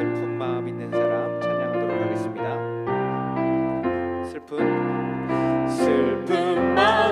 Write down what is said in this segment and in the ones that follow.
슬픈 마음 있는 사람 찬양하도록 하겠습니다. 슬픈 슬픈 마음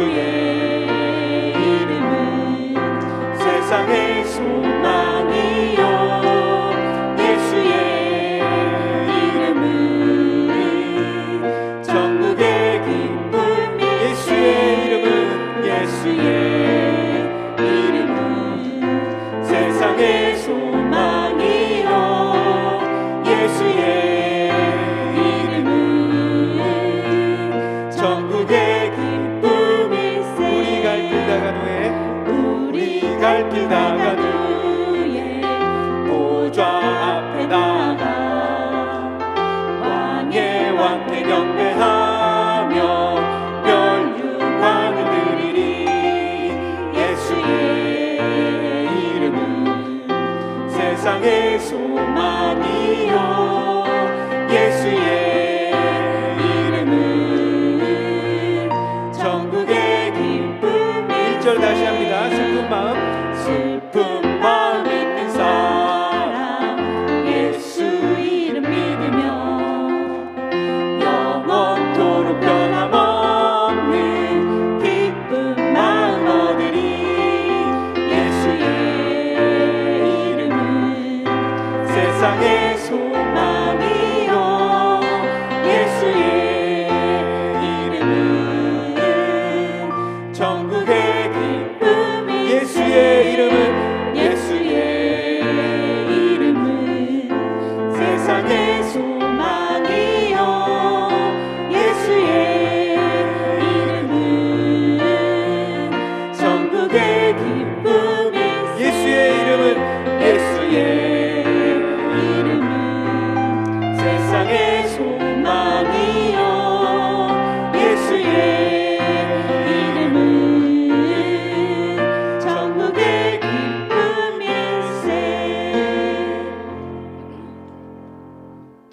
예수의 세상의 소망이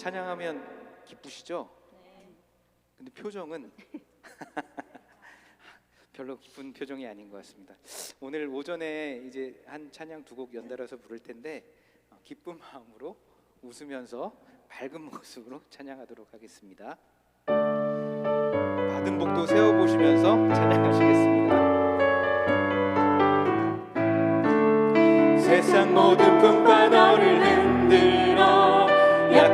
찬양하면 기쁘시죠? 네. 근데 표정은 별로 기쁜 표정이 아닌 것 같습니다. 오늘 오전에 이제 한 찬양 두 곡 연달아서 부를 텐데 어, 기쁜 마음으로 웃으면서 밝은 모습으로 찬양하도록 하겠습니다. 받은 복도 세워 보시면서 찬양하시겠습니다. 세상 모든 풍파 너를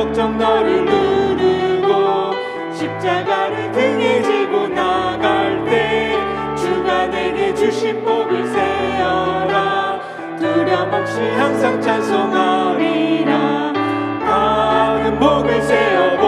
걱정 너를 누르고 십자가를 등에 지고 나갈 때 주가 내게 주신 복을 세어라. 두려움 없이 항상 찬송하리라. 다른 복을 세어라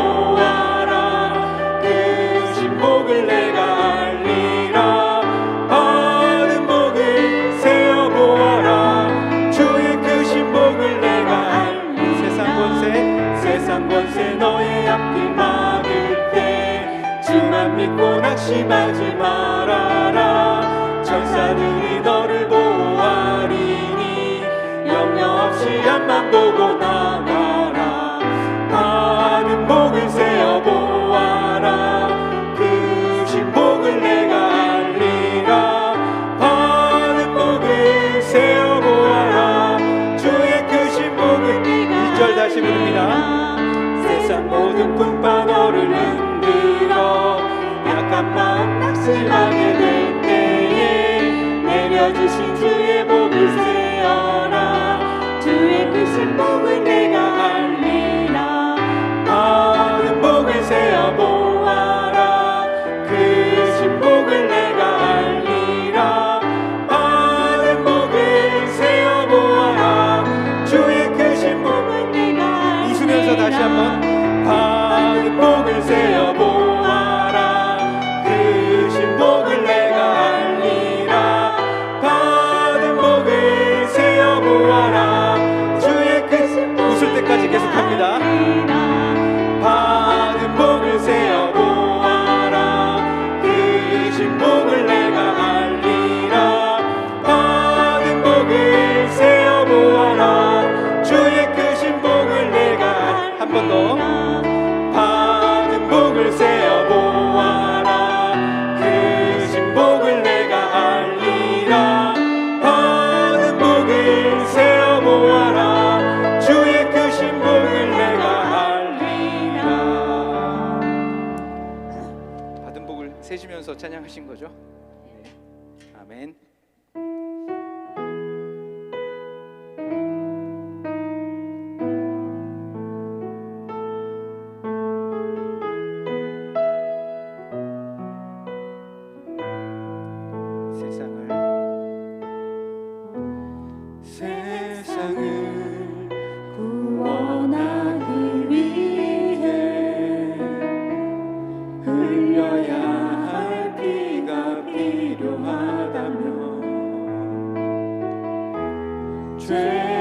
Train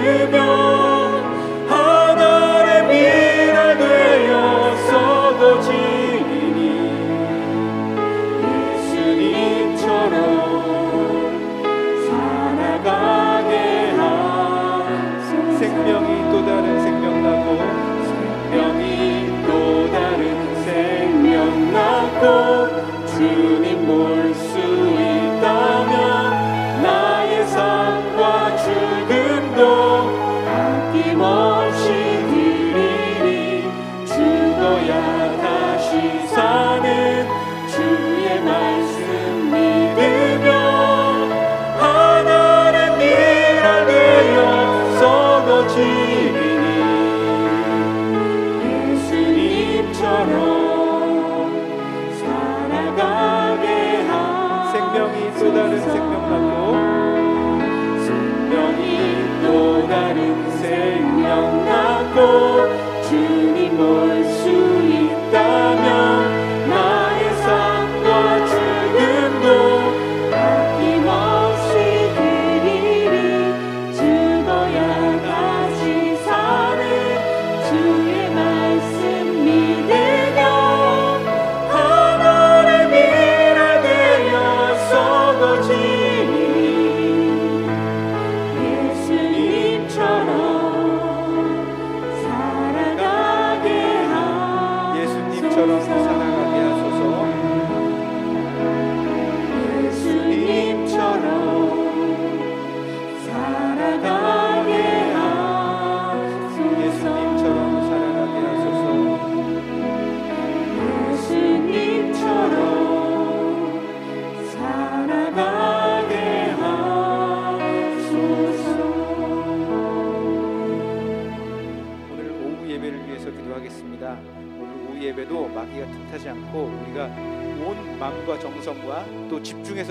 믿으며 하나의 미라 되어 썩어지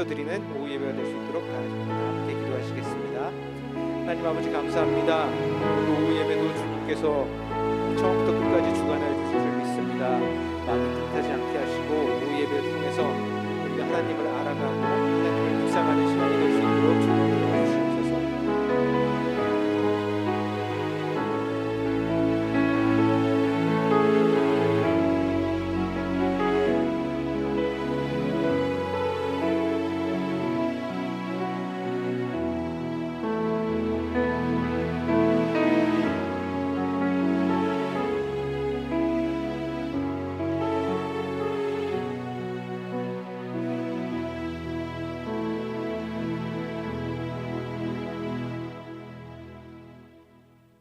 드리는 오후 예배가 될 수 있도록 다 함께 기도하시겠습니다. 하나님 아버지 감사합니다. 오늘 오후 예배도 주님께서 처음부터 끝까지 주관하여 주실 줄 믿습니다. 마음이 뜻하지 않게 하시고 오후 예배를 통해서 우리가 하나님을 알아가고 하나님을 묵상하는 시간이